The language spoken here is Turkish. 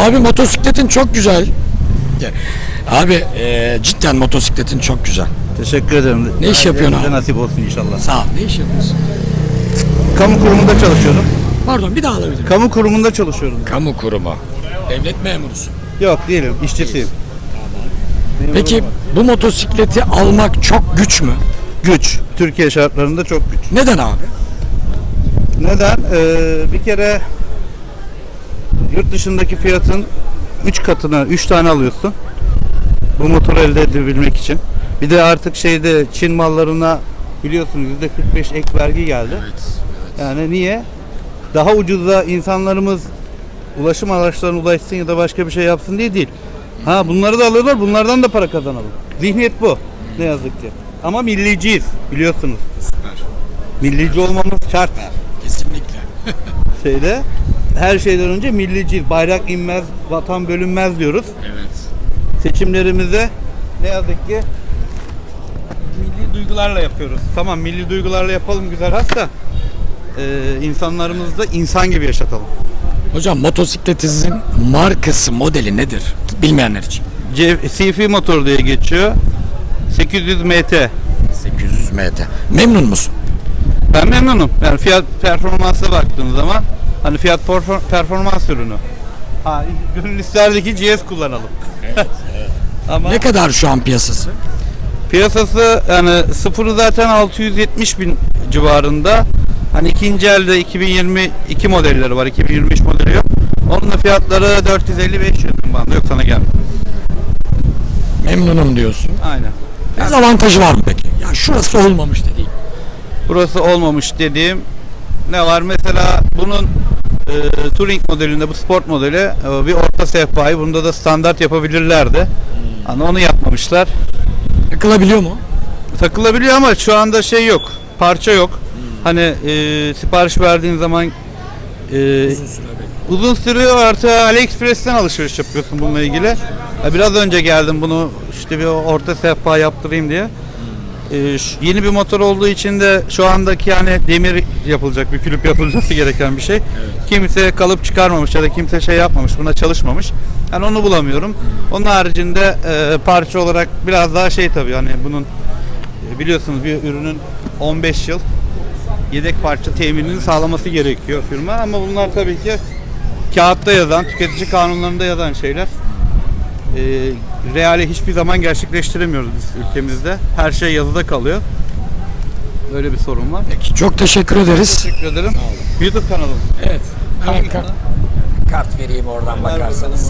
Abi motosikletin çok güzel. Abi e, cidden motosikletin çok güzel. Teşekkür ederim. Ne iş yapıyorsun abi? nasip olsun inşallah. Sağ ol. Ne iş yapıyorsun? Kamu kurumunda çalışıyorum. Pardon bir daha alabilirim. Kamu kurumunda çalışıyorum. Kamu kurumu. Devlet memurusun. Yok değilim, işçisiyim. Peki bu motosikleti almak çok güç mü? Güç. Türkiye şartlarında çok güç. Neden abi? Neden? Ee, bir kere yurt dışındaki fiyatın 3 katına 3 tane alıyorsun. Bu motoru elde edebilmek için. Bir de artık şeyde Çin mallarına biliyorsunuz %45 ek vergi geldi. Yani niye? Daha ucuza insanlarımız ulaşım araçlarına ulaşsın ya da başka bir şey yapsın diye değil. Ha bunları da alıyorlar, bunlardan da para kazanalım. Zihniyet bu. Ne yazık ki. Ama milliciyiz biliyorsunuz. Millici olmamız şart. Kesinlikle. Şeyde her şeyden önce milliciyiz. Bayrak inmez, vatan bölünmez diyoruz. Evet. Seçimlerimize ne yazık ki milli duygularla yapıyoruz. Tamam milli duygularla yapalım güzel hasta. Ee, insanlarımızı da insan gibi yaşatalım. Hocam motosikletinizin markası, modeli nedir? Bilmeyenler için. C- CF motor diye geçiyor. 800 MT. 800 MT. Memnun musun? Ben memnunum. Yani fiyat performansa baktığın zaman hani fiyat perfor- performans ürünü. Ha, gönül isterdi ki GS kullanalım. Ama Ne kadar şu an piyasası? piyasası yani sıfırı zaten 670 bin civarında. Hani ikinci elde 2022 modelleri var. 2023 modeli yok. Onun da fiyatları 450-500 bin bandı. Yok sana gel. Memnunum diyorsun. Aynen. Dezavantajı var mı peki? Ya şurası olmamış dediğim. Burası olmamış dediğim ne var? Mesela bunun e, Touring modelinde bu sport modeli e, bir orta sehpayı bunda da standart yapabilirlerdi. Hani onu yapmamışlar. Takılabiliyor mu? Takılabiliyor ama şu anda şey yok. Parça yok. Hani e, sipariş verdiğin zaman e, uzun sürüyor artı AliExpress'ten alışveriş yapıyorsun bununla ilgili. Ya Biraz önce geldim bunu işte bir orta sehpa yaptırayım diye. E, şu- yeni bir motor olduğu için de şu andaki yani demir yapılacak, bükülüp yapılması gereken bir şey. Kimse kalıp çıkarmamış ya da kimse şey yapmamış, buna çalışmamış. Yani onu bulamıyorum. Onun haricinde e, parça olarak biraz daha şey tabii hani bunun e, biliyorsunuz bir ürünün 15 yıl yedek parça teminini sağlaması gerekiyor firma ama bunlar tabii ki kağıtta yazan, tüketici kanunlarında yazan şeyler. E, reale hiçbir zaman gerçekleştiremiyoruz biz ülkemizde. Her şey yazıda kalıyor. Öyle bir sorun var. Peki çok teşekkür ederiz. Teşekkür ederim. YouTube kanalım. Evet. Hangi? Kart vereyim oradan bakarsanız.